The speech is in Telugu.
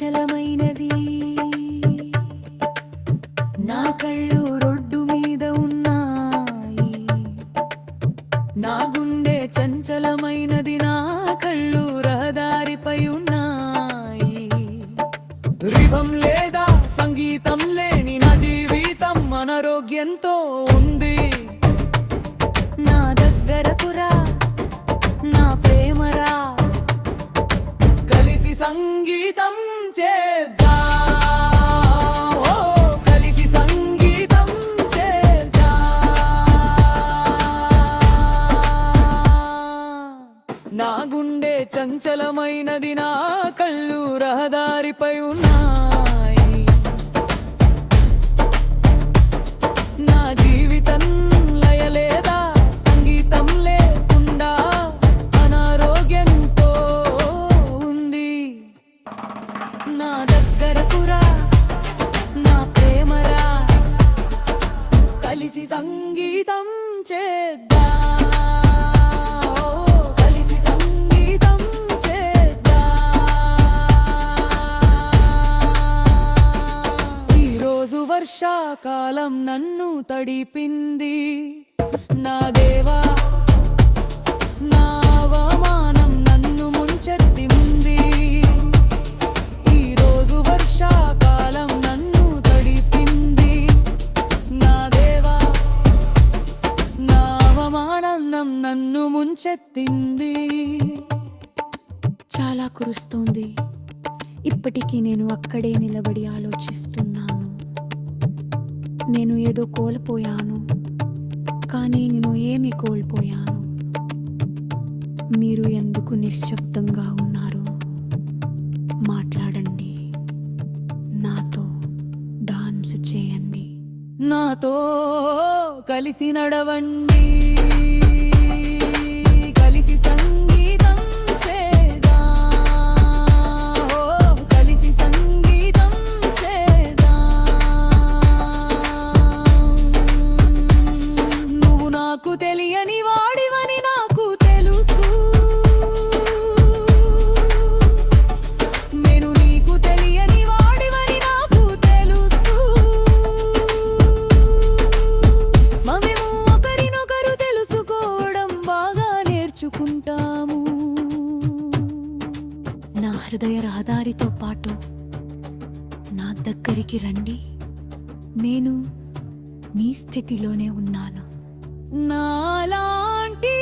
నిశ్చలమైనది నా కళ్ళు రొడ్డు మీద ఉన్నాయి. నా గుండె చంచలమైనది నా కళ్ళు రహదారిపై ఉన్నాయి. రివం లేదా సంగీతం లేని నా జీవితం అనారోగ్యంతో నా గుండె చంచలమైనది నా కళ్ళు రహదారిపై ఉన్నా. సంగీతం చేద్దా. ఓ, కలిసి సంగీతం చేద్దా. ఈరోజు వర్షాకాలం నన్ను తడిపింది. నా దేవా ఆనందం నన్ను ముంచెత్తింది. చాలా కురుస్తోంది. ఇప్పటికీ నేను అక్కడే నిలబడి ఆలోచిస్తున్నాను. నేను ఏదో కోల్పోయాను. కానీ నేను ఏమి కోల్పోయాను? మీరు ఎందుకు నిశ్శబ్దంగా ఉన్నారు? మాట్లాడండి. నాతో డాన్స్ చేయండి. నాతో కలిసి నడవండి. తెలియని వాడివని నాకు తెలుసు. నేను నీకు తెలియని వాడివని నాకు తెలుసు. మేము ఒకరినొకరు తెలుసుకోవడం బాగా నేర్చుకుంటాము. నా హృదయ రహదారితో పాటు నా దగ్గరికి రండి. నేను మీ స్థితిలోనే ఉన్నాను. నాలాంటి